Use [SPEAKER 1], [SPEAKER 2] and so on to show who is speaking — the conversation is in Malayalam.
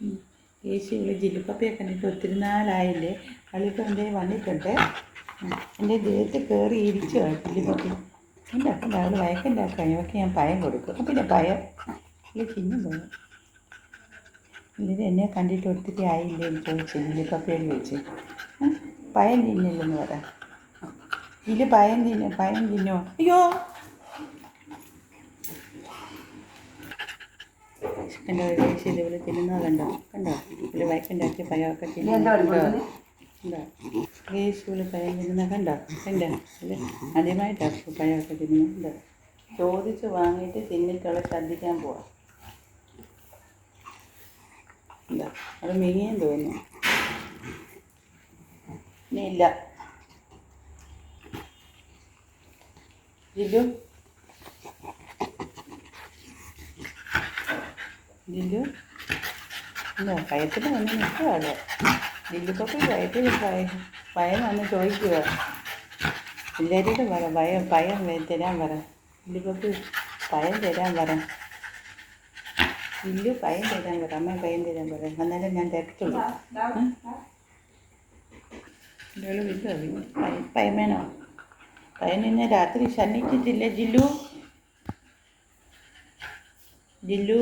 [SPEAKER 1] ഇവിടെ ജില്ലിപ്പപ്പയെ കണ്ടിട്ട് ഒത്തിരി നാളായില്ലേ? കളിപ്പന്റെ വന്നിട്ടുണ്ട്. എന്റെ ദേഹത്ത് കയറി ഇരിച്ചു ജില്ലുപ്പി എന്റെ അപ്പം അവൾ വയക്കന്റെ അക്കയൊക്കെ ഞാൻ പയം കൊടുക്കും. പിന്നെ പയം അല്ലെ ചിന്നു പോയി. ഇതിന് എന്നെ കണ്ടിട്ട് ഒത്തിരി ആയില്ലേ എന്ന് ചോദിച്ചു ജില്ലിപ്പപ്പയോട് ചോദിച്ചു. പയം തിന്നില്ലെന്ന് പറ. ഇതിൽ പയം തിന്നു പയം തിന്നോ? അയ്യോ കണ്ടോ ദേശീയ ഇതുപോലെ തിന്നുന്നത് കണ്ടോ? കണ്ടോ? ഇതിൽ വയക്കുണ്ടാക്കിയ പയമൊക്കെ തിന്നുന്നുണ്ടോ കണ്ടോ പയം തിന്നുന്ന കണ്ടോ? കണ്ടോ? ഇത് ആദ്യമായിട്ടാണ് പയമൊക്കെ തിന്നുന്നുണ്ടോ ചോദിച്ച് വാങ്ങിയിട്ട് തിന്നിട്ടുള്ള ശ്രദ്ധിക്കാൻ പോവാം. എന്താ അത് മീൻ തോന്നുന്നു. ഇനി ഇല്ല. ജില്ലു? ജില്ലു ഇല്ല ഭയത്തിൽ വന്ന് നിൽക്കുകയാണ്. ജില്ലുക്കൊക്കെ ഭയത്തിൽ ഭയ ഭയം വന്ന് ചോദിക്കുക. എല്ലാവരോടും പറ ഭയം ഭയം തരാൻ പറ ജില്ലുക്കൊക്കെ ഭയം തരാൻ പറ ജില്ലു ഭയം തരാൻ പറ അമ്മ ഭയം തരാൻ പറ എന്നാലും ഞാൻ തരത്തുള്ളൂ. പയമേനോ പയം ഭയം ഭയം വേണോ? ഭയം നിന്നെ രാത്രി ശനിച്ചിട്ടില്ല ജില്ലു? ജില്ലു?